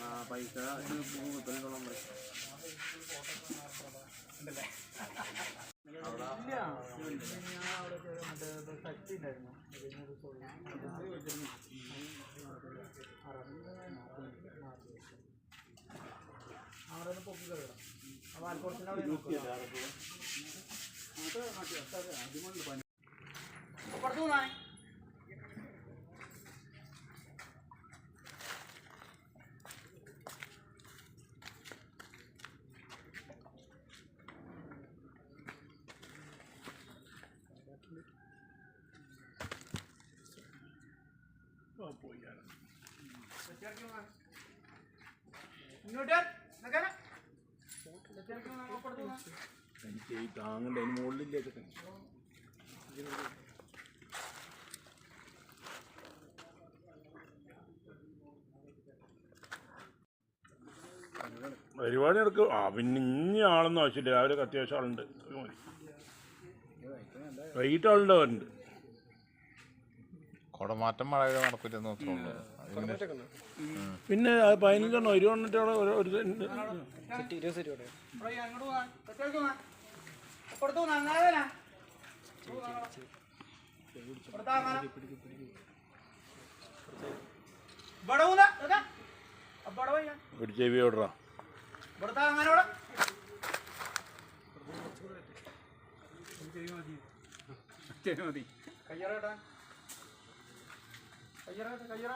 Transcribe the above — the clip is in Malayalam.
ആ പൈസ ഗൂഗിൾ പേ കൊള്ളാൻ പറയും ഇങ്ങോട്ട് നിൽക്കാനാ എനിക്ക് ഈ താങ്ങണ്ട അതിന് മുകളിലേക്ക് പരിപാടി എടുക്കും ആ പിന്നെ ഇനി ആളൊന്നും ആവശ്യമില്ല. രാവിലെ അത്യാവശ്യം ആളുണ്ട്. മതി. വൈകിട്ട് ആളുണ്ട് അവരുണ്ട്. കുടമാറ്റം മഴയുടെ നടക്കില്ലെന്ന് മാത്രമേ ഉള്ളൂ പിന്നെ പതിനഞ്ചെണ്ണം ഒരു അവിടെ ഒരു ഒരു സെന്റ് ഇവിടെ കയ്യറ കയ്യറ കയ്യറ